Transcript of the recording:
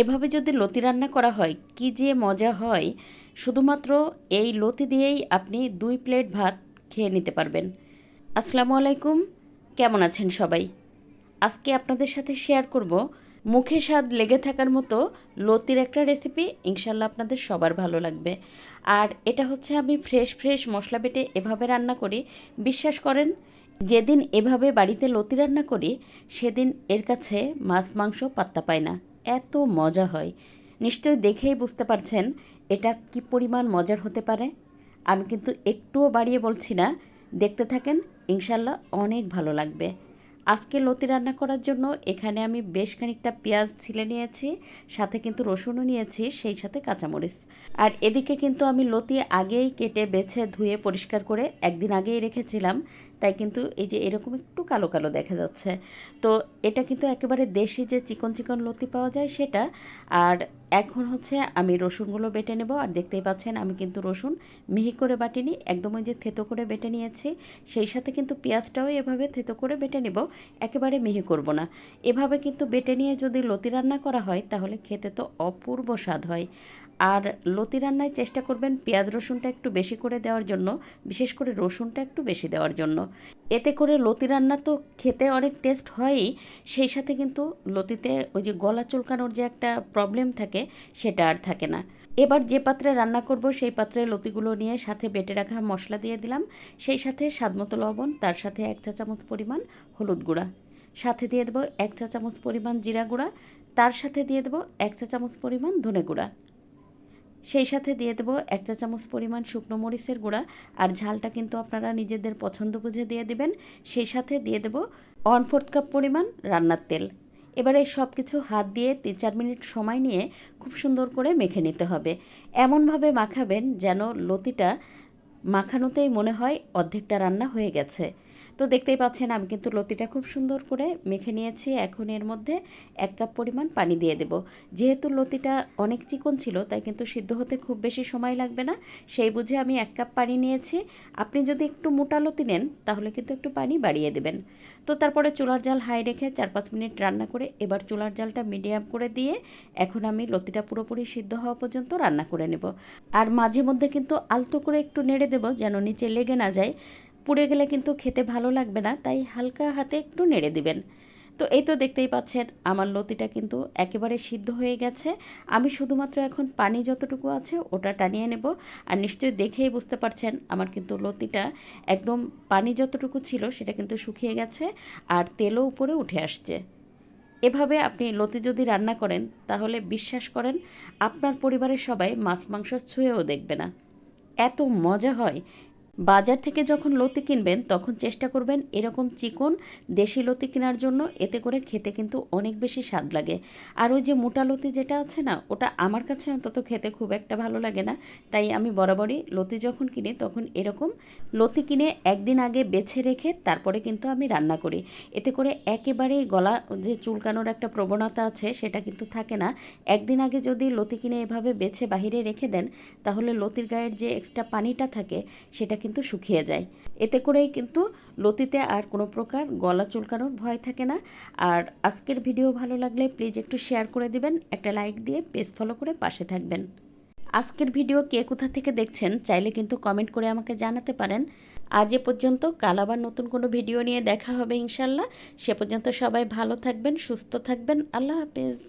এভাবে যদি লতি রান্না করা হয়, কি যে মজা হয়। শুধুমাত্র এই লতি দিয়েই আপনি দুই প্লেট ভাত খেয়ে নিতে পারবেন। আসসালামু আলাইকুম। কেমন আছেন সবাই? আজকে আপনাদের সাথে শেয়ার করব মুখে স্বাদ লেগে থাকার মতো লতির একটা রেসিপি ইনশাল্লাহ আপনাদের সবার ভালো লাগবে। আর এটা হচ্ছে আমি ফ্রেশ ফ্রেশ মশলা বেটে এভাবে রান্না করি। বিশ্বাস করেন, যেদিন এভাবে বাড়িতে লতি রান্না করি, সেদিন এর কাছে মাছ, মাংস পাত্তা পায় না। এত মজা হয়। নিশ্চয়ই দেখেই বুঝতে পারছেন এটা কি পরিমাণ মজার হতে পারে। আমি কিন্তু একটুও বাড়িয়ে বলছি না। দেখতে থাকেন, ইনশাল্লাহ অনেক ভালো লাগবে। আজকে লতি রান্না করার জন্য এখানে আমি বেশ খানিকটা পেঁয়াজ ছিলে নিয়েছি, সাথে কিন্তু রসুনও নিয়েছি, সেই সাথে কাঁচামরিচ। আর এদিকে কিন্তু আমি লতি আগেই কেটে বেছে ধুয়ে পরিষ্কার করে একদিন আগেই রেখেছিলাম, তাই কিন্তু এই যে এরকম একটু কালো কালো দেখা যাচ্ছে। তো এটা কিন্তু একেবারে দেশি যে চিকন চিকন লতি পাওয়া যায় সেটা, আর এখন হচ্ছে আমি রসুনগুলো বেটে নেব আর দেখতেই পাচ্ছেন আমি কিন্তু রসুন মিহি করে বাটিনি, একদম ওই যে থেতো করে বেটে নিয়েছি, সেই সাথে কিন্তু পেঁয়াজটাও এভাবে থেতো করে বেটে নেব, একেবারে মিহি করব না। এভাবে কিন্তু বেটে নিয়ে যদি লতি রান্না করা হয় তাহলে খেতে তো অপূর্ব স্বাদ হয়। আর লতি রান্নায় চেষ্টা করবেন পেঁয়াজ রসুনটা একটু বেশি করে দেওয়ার জন্য, বিশেষ করে রসুনটা একটু বেশি দেওয়ার জন্য। এতে করে লতি রান্না তো খেতে অনেক টেস্ট হয়ই, সেই সাথে কিন্তু লতিতে ওই যে গলা চুলকানোর যে একটা প্রবলেম থাকে, সেটা আর থাকে না। এবার যে পাত্রে রান্না করব, সেই পাত্রে লতিগুলো নিয়ে সাথে বেটে রাখা মশলা দিয়ে দিলাম। সেই সাথে স্বাদমতো লবণ, তার সাথে এক চা চামচ পরিমাণ হলুদ গুঁড়া। সাথে দিয়ে দেবো এক চা চামচ পরিমাণ জিরা গুঁড়া, তার সাথে দিয়ে দেবো এক চা চামচ পরিমাণ ধনে গুঁড়া। সেই সাথে দিয়ে দেবো এক চা চামচ পরিমাণ শুকনো মরিচের গুঁড়া। আর ঝালটা কিন্তু আপনারা নিজেদের পছন্দ বুঝে দিয়ে দেবেন। সেই সাথে দিয়ে দেবো ওয়ান ফোর্থ কাপ পরিমাণ রান্নার তেল। এবারে সব কিছু হাত দিয়ে তিন চার মিনিট সময় নিয়ে খুব সুন্দর করে মেখে নিতে হবে। এমনভাবে মাখাবেন যেন লতিটা মাখানোতেই মনে হয় অর্ধেকটা রান্না হয়ে গেছে। তো দেখতেই পাচ্ছেন আমি কিন্তু লতিটা খুব সুন্দর করে মেখে নিয়েছি। এখন এর মধ্যে এক কাপ পরিমাণ পানি দিয়ে দেব। যেহেতু লতিটা অনেক চিকন ছিল, তাই কিন্তু সিদ্ধ হতে খুব বেশি সময় লাগবে না। সেই বুঝে আমি এক কাপ পানি নিয়েছি। আপনি যদি একটু মোটা লতি নেন, তাহলে কিন্তু একটু পানি বাড়িয়ে দেবেন। তো তারপরে চুলার জাল হাই রেখে চার পাঁচ মিনিট রান্না করে এবার চুলার জালটা মিডিয়াম করে দিয়ে এখন আমি লতিটা পুরোপুরি সিদ্ধ হওয়া পর্যন্ত রান্না করে নেব। আর মাঝে মধ্যে কিন্তু আলতো করে একটু নেড়ে দেবো, যেন নিচে লেগে না যায়। পুড়ে গেলে কিন্তু খেতে ভালো লাগবে না, তাই হালকা হাতে একটু নেড়ে দিবেন। তো এই তো দেখতেই পাচ্ছেন, আমার লতিটা কিন্তু একেবারে সিদ্ধ হয়ে গেছে। আমি শুধুমাত্র এখন পানি যতটুকু আছে ওটা টানিয়ে নেব। আর নিশ্চয়ই দেখেই বুঝতে পারছেন, আমার কিন্তু লতিটা একদম পানি যতটুকু ছিল সেটা কিন্তু শুকিয়ে গেছে আর তেলও উপরে উঠে আসছে। এভাবে আপনি লতি যদি রান্না করেন, তাহলে বিশ্বাস করেন, আপনার পরিবারের সবাই মাছ মাংস ছুঁয়েও দেখবে না। এত মজা হয় বাজার থেকে যখন লতি কিনবেন, তখন চেষ্টা করবেন এরকম চিকন দেশি লতি কেনার জন্য। এতে করে খেতে কিন্তু অনেক বেশি স্বাদ লাগে। আর ওই যে মোটা লতি যেটা আছে না, ওটা আমার কাছে অন্তত খেতে খুব একটা ভালো লাগে না। তাই আমি বরাবরই লতি যখন কিনি, তখন এরকম লতি কিনে একদিন আগে বেছে রেখে তারপরে কিন্তু আমি রান্না করি। এতে করে একেবারেই গলা যে চুলকানোর একটা প্রবণতা আছে, সেটা কিন্তু থাকে না। একদিন আগে যদি লতি কিনে এভাবে বেছে বাহিরে রেখে দেন, তাহলে লতির গায়ের যে এক্সট্রা পানিটা থাকে, সেটা কিন্তু শুকিয়ে যায়। এতে করেই কিন্তু লতিতে আর কোনো প্রকার গলা চুলকানোর ভয় থাকে না। আর আজকের ভিডিও ভালো লাগলে প্লিজ একটু শেয়ার করে দিবেন, একটা লাইক দিয়ে পেজ ফলো করে পাশে থাকবেন। আজকের ভিডিও কে কোথা থেকে দেখছেন চাইলে কিন্তু কমেন্ট করে আমাকে জানাতে পারেন। আজ এ পর্যন্ত, কাল আবার নতুন কোনো ভিডিও নিয়ে দেখা হবে ইনশাল্লাহ সে পর্যন্ত সবাই ভালো থাকবেন, সুস্থ থাকবেন। আল্লাহ হাফেজ।